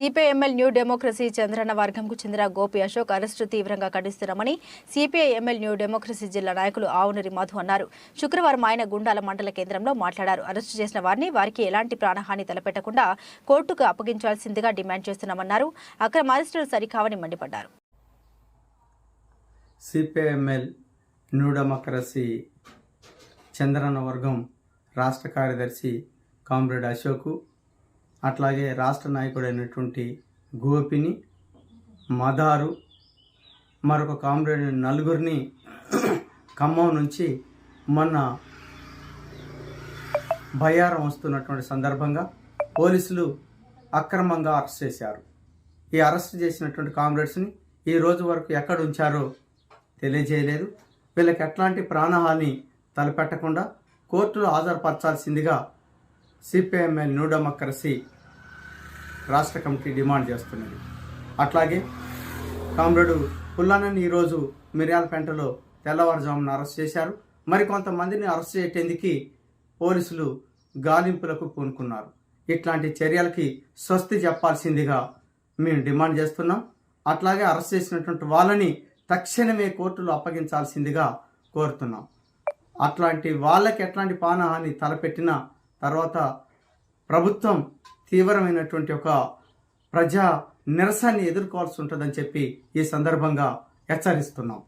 CPIML new democracy Chandranna వర్గంకు చెందిన Gopi Ashok arrest తీవ్రంగా ఖండిస్తున్నామని సిపిఐఎంఎల్ న్యూ డెమోక్రసీ జిల్లా నాయకులు ఆవునరి మధు అన్నారు. శుక్రవారం ఆయన గుండాల మండల కేంద్రంలో మాట్లాడారు. అరెస్టు చేసిన వారిని వారికి ఎలాంటి ప్రాణహాని తలపెట్టకుండా కోర్టుకు అప్పగించాల్సిందిగా డిమాండ్ చేస్తున్నామన్నారు. అక్రమ అరెస్టులు సరికావని మండిపడ్డారు. సిపిఐఎంఎల్ న్యూ డెమోక్రసీ చంద్రన్న వర్గం రాష్ట్ర కార్యదర్శి కామ్రేడ్ అశోక్ అట్లాగే రాష్ట్ర నాయకుడైనటువంటి గోపిని మదారు మరొక కామ్రేడ్ నలుగురిని ఖమ్మం నుంచి మొన్న బయ్యారం వస్తున్నటువంటి సందర్భంగా పోలీసులు అక్రమంగా అరెస్ట్ చేశారు. ఈ అరెస్ట్ చేసినటువంటి కామ్రేడ్స్ని ఈ రోజు వరకు ఎక్కడ ఉంచారో తెలియజేయలేదు. వీళ్ళకి ఎట్లాంటి ప్రాణహాని తలపెట్టకుండా కోర్టులో హాజరుపరచాల్సిందిగా సిపిఎంఎల్ న్యూ డెమోక్రసీ రాష్ట్ర కమిటీ డిమాండ్ చేస్తున్నది. అట్లాగే కామ్రేడు పుల్లానని ఈరోజు మిర్యాలపేంటలో తెల్లవారుజామున అరెస్ట్ చేశారు. మరికొంతమందిని అరెస్ట్ చేయటందుకు పోలీసులు గాలింపులకు పూనుకున్నారు. ఇట్లాంటి చర్యలకి స్వస్తి చెప్పాల్సిందిగా మేము డిమాండ్ చేస్తున్నాం. అట్లాగే అరెస్ట్ చేసినటువంటి వాళ్ళని తక్షణమే కోర్టులో అప్పగించాల్సిందిగా కోరుతున్నాం. అట్లాంటి వాళ్ళకి ఎట్లాంటి పానహాని తలపెట్టిన తర్వాత ప్రభుత్వం తీవ్రమైనటువంటి ఒక ప్రజా నిరసనని ఎదుర్కోవాల్సి ఉంటుందని చెప్పి ఈ సందర్భంగా హెచ్చరిస్తున్నాం.